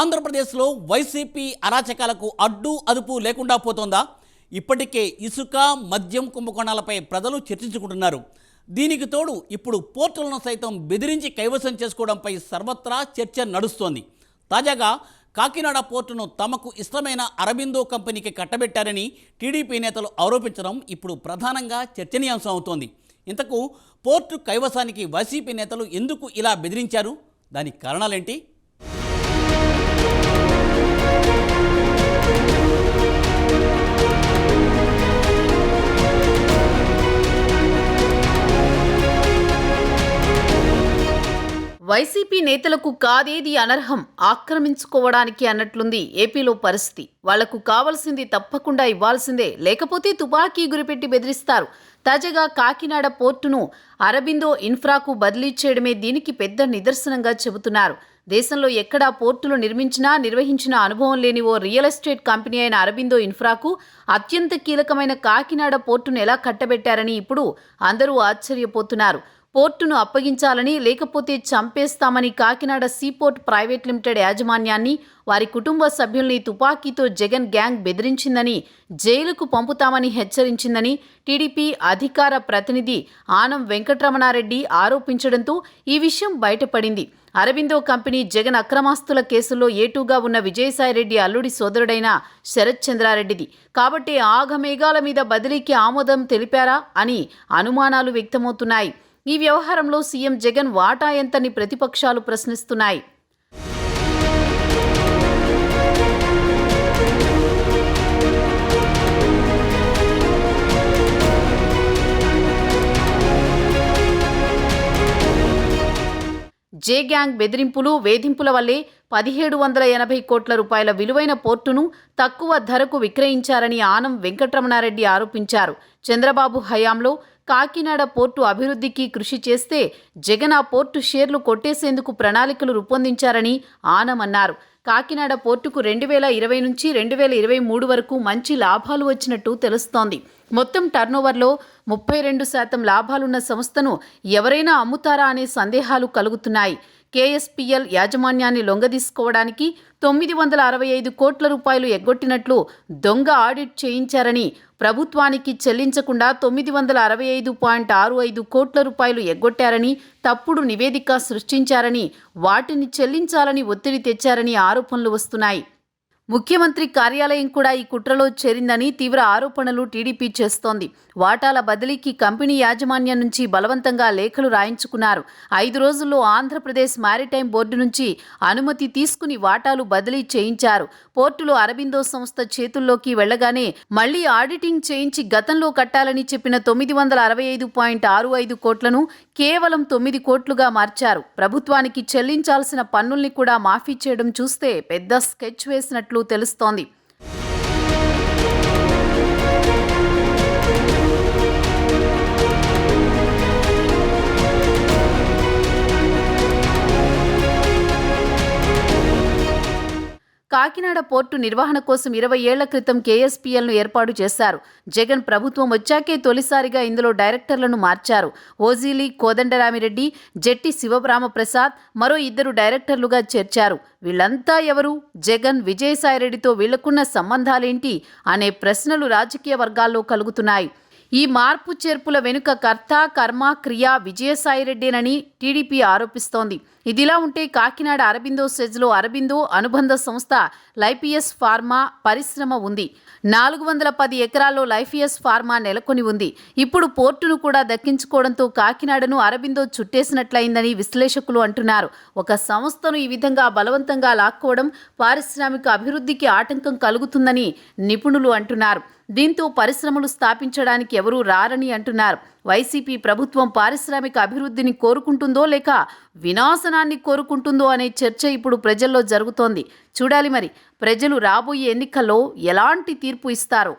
ఆంధ్రప్రదేశ్లో వైసీపీ అరాచకాలకు అడ్డు అదుపు లేకుండా పోతోందా? ఇప్పటికే ఇసుక మద్యం కుంభకోణాలపై ప్రజలు చర్చించుకుంటున్నారు. దీనికి తోడు ఇప్పుడు పోర్టులను సైతం బెదిరించి కైవసం చేసుకోవడంపై సర్వత్రా చర్చ నడుస్తోంది. తాజాగా కాకినాడ పోర్టును తమకు ఇష్టమైన అరబిందో కంపెనీకి కట్టబెట్టారని టీడీపీ నేతలు ఆరోపించడం ఇప్పుడు ప్రధానంగా చర్చనీయాంశం అవుతోంది. ఇంతకు పోర్టు కైవసానికి వైసీపీ నేతలు ఎందుకు ఇలా బెదిరించారు? దానికి కారణాలేంటి? వైసీపీ నేతలకు కాదేది అనర్హం? ఆక్రమించుకోవడానికి అన్నట్లుంది ఏపీలో పరిస్థితి. వాళ్ళకు కావలసింది తప్పకుండా ఇవ్వాల్సిందే. లేకపోతే తుపాకీ గురిపెట్టి బెదిరిస్తారు. తాజాగా కాకినాడ పోర్టును అరబిందో ఇన్ఫ్రాకు బదిలీ చేయడమే దీనికి పెద్ద నిదర్శనంగా చెబుతున్నారు. దేశంలో ఎక్కడా పోర్టులు నిర్మించినా నిర్వహించిన అనుభవం లేని ఓ రియల్ ఎస్టేట్ కంపెనీ అయిన అరబిందో ఇన్ఫ్రాకు అత్యంత కీలకమైన కాకినాడ పోర్టును ఎలా కట్టబెట్టారని ఇప్పుడు అందరూ ఆశ్చర్యపోతున్నారు. పోర్టును అప్పగించాలని లేకపోతే చంపేస్తామని కాకినాడ సీపోర్ట్ ప్రైవేట్ లిమిటెడ్ యాజమాన్యాన్ని వారి కుటుంబ సభ్యుల్ని తుపాకీతో జగన్ గ్యాంగ్ బెదిరించిందని జైలుకు పంపుతామని హెచ్చరించిందని టీడీపీ అధికార ప్రతినిధి ఆనం వెంకటరమణారెడ్డి ఆరోపించడంతో ఈ విషయం బయటపడింది. అరబిందో కంపెనీ జగన్ అక్రమాస్తుల కేసులో ఏటూగా ఉన్న విజయసాయిరెడ్డి అల్లుడి సోదరుడైన శరత్ చంద్రారెడ్డిది. కాబట్టి ఆగమేఘాల మీద బదిలీకి ఆమోదం తెలిపారా అని అనుమానాలు వ్యక్తమవుతున్నాయి. ఈ వ్యవహారంలో సీఎం జగన్ వాటా ఎంతని ప్రతిపక్షాలు ప్రశ్నిస్తున్నాయి. జే గ్యాంగ్ బెదిరింపులు వేధింపుల వల్లే పదిహేడు వందల ఎనభై కోట్ల రూపాయల విలువైన పోర్టును తక్కువ ధరకు విక్రయించారని ఆనం వెంకటరమణారెడ్డి ఆరోపించారు. చంద్రబాబు హయాంలో కాకినాడ పోర్టు అభివృద్ధికి కృషి చేస్తే జగన్ ఆ పోర్టు షేర్లు కొట్టేసేందుకు ప్రణాళికలు రూపొందించారని ఆనం అన్నారు కాకినాడ పోర్టుకు రెండు వేల ఇరవై నుంచి రెండు వేల ఇరవై మూడు వరకు మంచి లాభాలు వచ్చినట్టు తెలుస్తోంది. మొత్తం టర్నోవర్లో ముప్పై రెండు శాతం లాభాలున్న సంస్థను ఎవరైనా అమ్ముతారా అనే సందేహాలు కలుగుతున్నాయి. కేఎస్పీఎల్ యాజమాన్యాన్ని లొంగదీసుకోవడానికి తొమ్మిది వందల అరవై ఐదు కోట్ల రూపాయలు ఎగ్గొట్టినట్లు దొంగ ఆడిట్ చేయించారని ప్రభుత్వానికి చెల్లించకుండా తొమ్మిది వందల అరవై ఐదు పాయింట్ ఆరు ఐదు కోట్ల రూపాయలు ఎగ్గొట్టారని తప్పుడు నివేదిక సృష్టించారని వాటిని చెల్లించాలని ఒత్తిడి తెచ్చారని ఆరోపణలు వస్తున్నాయి. ముఖ్యమంత్రి కార్యాలయం కూడా ఈ కుట్రలో చేరిందని తీవ్ర ఆరోపణలు టీడీపీ చేస్తోంది. వాటాల బదిలీకి కంపెనీ యాజమాన్యం నుంచి బలవంతంగా లేఖలు రాయించుకున్నారు. ఐదు రోజుల్లో ఆంధ్రప్రదేశ్ మారిటైమ్ బోర్డు నుంచి అనుమతి తీసుకుని వాటాలు బదిలీ చేయించారు. పోర్టులో అరబిందో సంస్థ చేతుల్లోకి వెళ్ళగానే మళ్ళీ ఆడిటింగ్ చేయించి గతంలో కట్టాలని చెప్పిన తొమ్మిది వందల అరవై ఐదు పాయింట్ ఆరు ఐదు కోట్లను కేవలం తొమ్మిది కోట్లుగా మార్చారు. ప్రభుత్వానికి చెల్లించాల్సిన పన్నుల్ని కూడా మాఫీ చేయడం చూస్తే పెద్ద స్కెచ్ వేసినట్లు తెలుస్తోంది. కాకినాడ పోర్టు నిర్వహణ కోసం ఇరవై ఏళ్ళ క్రితం కేఎస్పీఎల్ను ఏర్పాటు చేశారు. జగన్ ప్రభుత్వం వచ్చాకే తొలిసారిగా ఇందులో డైరెక్టర్లను మార్చారు. ఓజీలి కోదండరామిరెడ్డి జెట్టి శివరామ ప్రసాద్ మరో ఇద్దరు డైరెక్టర్లుగా చేర్చారు. వీళ్ళంతా ఎవరు? జగన్ విజయసాయిరెడ్డితో వీళ్ళకున్న సంబంధాలేంటి? అనే ప్రశ్నలు రాజకీయ వర్గాల్లో కలుగుతున్నాయి. ఈ మార్పు చేర్పుల వెనుక కర్త కర్మ క్రియ విజయసాయిరెడ్డేనని టీడీపీ ఆరోపిస్తోంది. ఇదిలా ఉంటే కాకినాడ అరబిందో సెజ్లో అరబిందో అనుబంధ సంస్థ లైపిఎస్ ఫార్మా పరిశ్రమ ఉంది. నాలుగు వందల పది ఎకరాల్లో లైఫియస్ ఫార్మా నెలకొని ఉంది. ఇప్పుడు పోర్టును కూడా దక్కించుకోవడంతో కాకినాడను అరబిందో చుట్టేసినట్లయిందని విశ్లేషకులు అంటున్నారు. ఒక సంస్థను ఈ విధంగా బలవంతంగా లాక్కోవడం పారిశ్రామిక అభివృద్ధికి ఆటంకం కలుగుతుందని నిపుణులు అంటున్నారు. దీంతో పరిశ్రమలు స్థాపించడానికి ఎవరూ రారని అంటున్నారు. వైసీపీ ప్రభుత్వం పారిశ్రామిక అభివృద్ధిని కోరుకుంటుందో లేక వినాశనాన్ని కోరుకుంటుందో అనే చర్చ ఇప్పుడు ప్రజల్లో జరుగుతోంది. చూడాలి మరి ప్రజలు రాబోయే ఎన్నికల్లో ఎలాంటి తీర్పు ఇస్తారో?